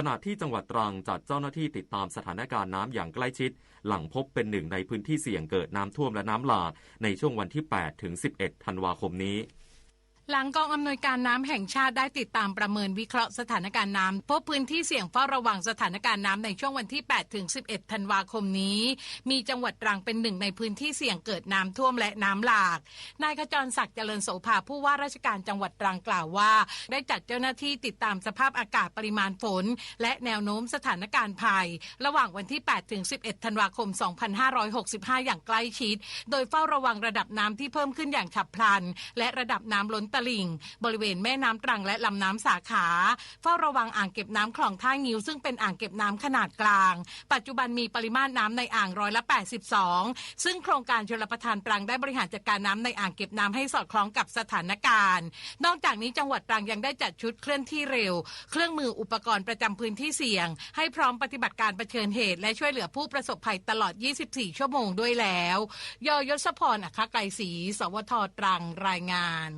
ขณะที่จังหวัดตรังจัดเจ้าหน้าที่ติดตามสถานการณ์น้ำอย่างใกล้ชิด หลังพบเป็นหนึ่งในพื้นที่เสี่ยงเกิดน้ำท่วมและน้ำหลากในช่วงวันที่ 8 ถึง 11 ธันวาคมนี้ หลังกองอำนวยการน้ำแห่งชาติได้ติดตามประเมินวิเคราะห์สถานการณ์น้ำพบพื้นที่เสี่ยงเฝ้าระวังสถานการณ์น้ำในช่วงวันที่ 8 ถึง 11 ธันวาคมนี้ มีจังหวัดตรังเป็นหนึ่งในพื้นที่เสี่ยงเกิดน้ำท่วมและน้ำหลาก นายขจรศักดิ์เจริญโสภาผู้ว่าราชการจังหวัดตรังกล่าวว่า ได้จัดเจ้าหน้าที่ติดตามสภาพอากาศปริมาณฝน และแนวโน้มสถานการณ์ภัย ระหว่างวันที่ 8 ถึง 11 ธันวาคม 2565 อย่างใกล้ชิด โดยเฝ้าระวังระดับน้ำที่เพิ่มขึ้นอย่างฉับพลัน และระดับน้ำล้นตลิ่ง บริเวณแม่น้ำตรังและลำน้ำสาขา เฝ้าระวังอ่างเก็บน้ำคลองท่างิ้วซึ่งเป็นอ่างเก็บน้ำขนาดกลาง ปัจจุบันมีปริมาตรน้ำในอ่างร้อยละ 82 ซึ่งโครงการชลประทานตรังได้บริหารจัดการน้ำในอ่างเก็บน้ำให้สอดคล้องกับสถานการณ์ นอกจากนี้จังหวัดตรังยังได้จัดชุดเคลื่อนที่เร็ว เครื่องมืออุปกรณ์ประจำพื้นที่เสี่ยง ให้พร้อมปฏิบัติการเผชิญเหตุ และช่วยเหลือผู้ประสบภัยตลอด 24 ชั่วโมงด้วยแล้วยอยศพรอัคไกรศรีสวทตรังรายงาน